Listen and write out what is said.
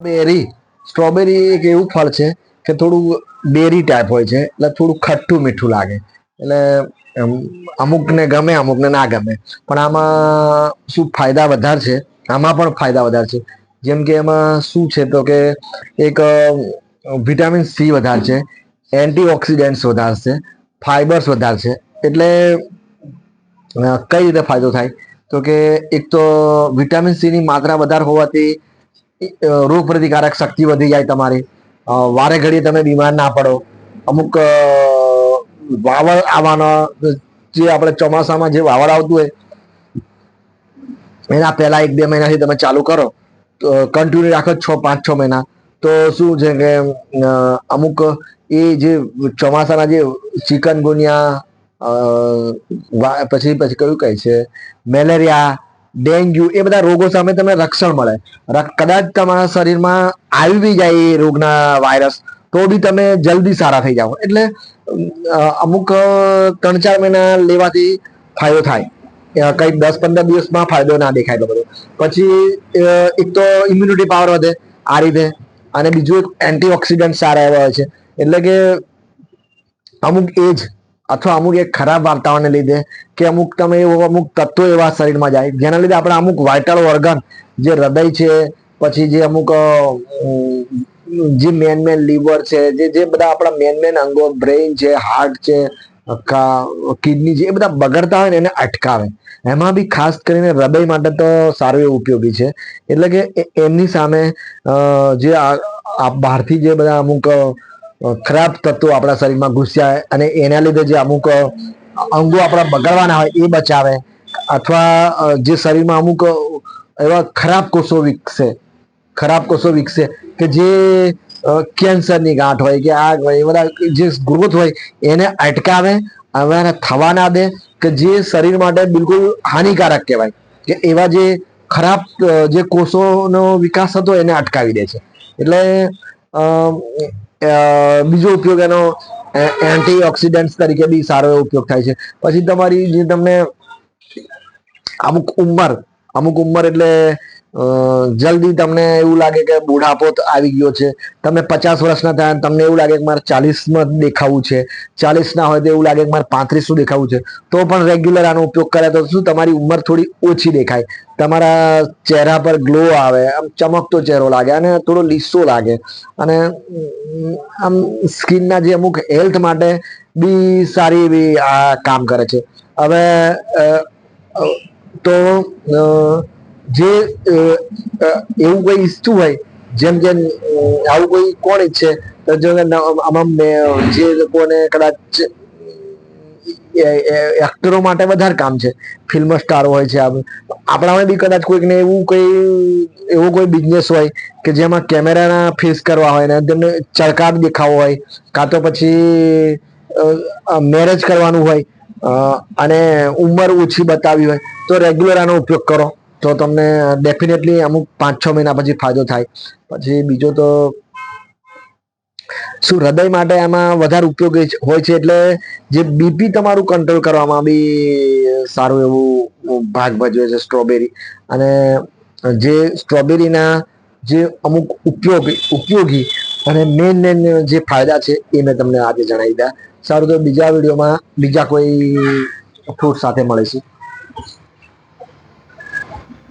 બેરી strawberry એક એવું ફળ છે કે થોડું બેરી ટાઈપ હોય છે, એટલે થોડું ખટ્ટું મીઠું લાગે. એટલે અમુકને ગમે, અમુકને ના ગમે. પણ આમાં શું ફાયદા વધારે છે? આમાં પણ ફાયદા વધારે છે. જેમ કે એમાં શું છે તો કે એક વિટામિન સી વધારે છે એન્ટીઓક્સિડન્ટ્સ વધારે છે ફાઇબર્સ વધારે છે. એટલે કઈ રીતે ફાયદો થાય? તો કે એક તો વિટામિન સીની માત્રા વધારે હોવાથી રોગ પ્રતિકારક શક્તિ વધી જાય તમારી. વારે ઘડીએ તમે બીમાર ના પડો. અમુક વાવળ આવવાનો, જે આપણે ચોમાસામાં જે વાવળ આવતું હોય, એના પહેલા એક બે મહિનાથી તમે ચાલુ કરો. તો કન્ટિન્યુ રાખો છ, પાંચ, છ મહિના. તો શું છે કે અમુક એ જે ચોમાસાના જે ચિકનગુનિયા પછી પછી કયું કહે છે? મેલેરિયા ડેન્ગ્યુ એ બધા રોગો સામે તમને રક્ષણ મળે. કદાચ તમારા શરીરમાં આવી બી જાય એ રોગના વાયરસ, તો બી તમે જલ્દી સારા થઈ જાઓ. એટલે અમુક ત્રણ ચાર મહિના લેવાથી ફાયદો થાય. કંઈક દસ પંદર દિવસમાં ફાયદો ના દેખાય બધો. પછી એક તો ઇમ્યુનિટી પાવર વધે આ રીતે. અને બીજું એક એન્ટીઓક્સિડન્ટ સારા એવા હોય છે. એટલે કે અમુક એજ અથવા અમુક એક ખરાબ વાર્તાઓને લીધે કે અમુક તમે અમુક તત્વો એવા શરીરમાં જાય. જેના લીધે આપણે અમુક વાઇટલ ઓર્ગન જે હૃદય છે, પછી જે અમુક જે મેન મેન લીવર છે, જે જે બધા આપણા મેન મેન અંગો બ્રેઇન છે હાર્ટ છે કિડની છે, એ બધા બગડતા હોય ને એને અટકાવે. એમાં બી ખાસ કરીને હૃદય માટે તો સારું એવું ઉપયોગી છે. એટલે કે એમની સામે જે બહારથી જે બધા અમુક ખરાબ તત્વો આપણા શરીરમાં ઘૂસ્યા અને એના લીધે જે અમુક અંગો આપણા બગડવાના હોય એ બચાવે અથવા જે શરીરમાં અમુક એવા ખરાબ કોષો વિકસે, ખરાબ કોષો વિકસે કે જે કેન્સરની ગાંઠ હોય કે આ હોય, એ બધા જે ગ્રોથ હોય એને અટકાવે, હવે એને થવા ના દે કે જે શરીર માટે બિલકુલ હાનિકારક કહેવાય કે એવા જે ખરાબ જે કોષોનો વિકાસ હતો એને અટકાવી દે છે. એટલે બીજો ઉપયોગ એનો એન્ટી ઓક્સિડન્ટ તરીકે બી સારો એવો ઉપયોગ થાય છે. પછી તમારી જે તમને, અમુક ઉંમર અમુક ઉંમર એટલે જલ્દી તમને એવું લાગે કે બુઢાપો આવી ગયો છે. તમે પચાસ વર્ષના થયા તમને એવું લાગે કે મારે ચાલીસમાં દેખાવું છે. ચાલીસના હોય તો એવું લાગે કે મારે પાંત્રીસનું દેખાવું છે. તો પણ રેગ્યુલર આનો ઉપયોગ કરે તો શું તમારી ઉંમર થોડી ઓછી દેખાય. તમારા ચહેરા પર ગ્લો આવે, આમ ચમકતો ચહેરો લાગે અને થોડો લીસો લાગે. અને, આમ સ્કિનના જે અમુક હેલ્થ માટે બી સારી એવી આ કામ કરે છે. હવે તો જે એવું કોઈ ઈચ્છતું હોય, જેમ જેમ આવું કોઈ કોણ ઈચ્છે, તો જો કે આમાં જે લોકોને કદાચ એક્ટરો માટે વધારે કામ છે. ફિલ્મ સ્ટાર હોય છે આપ- આપણામાં બી કદાચ કોઈકને એવું કોઈ, એવો કોઈ બિઝનેસ હોય, કે જેમાં કેમેરાના ફેસ કરવા હોય, ને તેમને ચળકાટ દેખાવો હોય, કાં તો પછી મેરેજ કરવાનું હોય અને ઉંમર ઓછી બતાવી હોય, તો રેગ્યુલર આનો ઉપયોગ કરો. તો તમને ડેફિનેટલી અમુક પાંચ છ મહિના પછી ફાયદો થાય. પછી બીજો તો, શું હૃદય માટે આમાં વધારે ઉપયોગી હોય છે એટલે જે બીપી તમારું કંટ્રોલ કરવામાં બી સારું એવું ભાગ ભજવે છે સ્ટ્રોબેરી અને જે સ્ટ્રોબેરીના જે અમુક ઉપયોગી ઉપયોગી અને મેન મેન જે ફાયદા છે એ મેં તમને આજે જણાવી દીધા. સારું તો બીજા વિડીયોમાં બીજા કોઈ ફ્રૂટ સાથે મળીશું.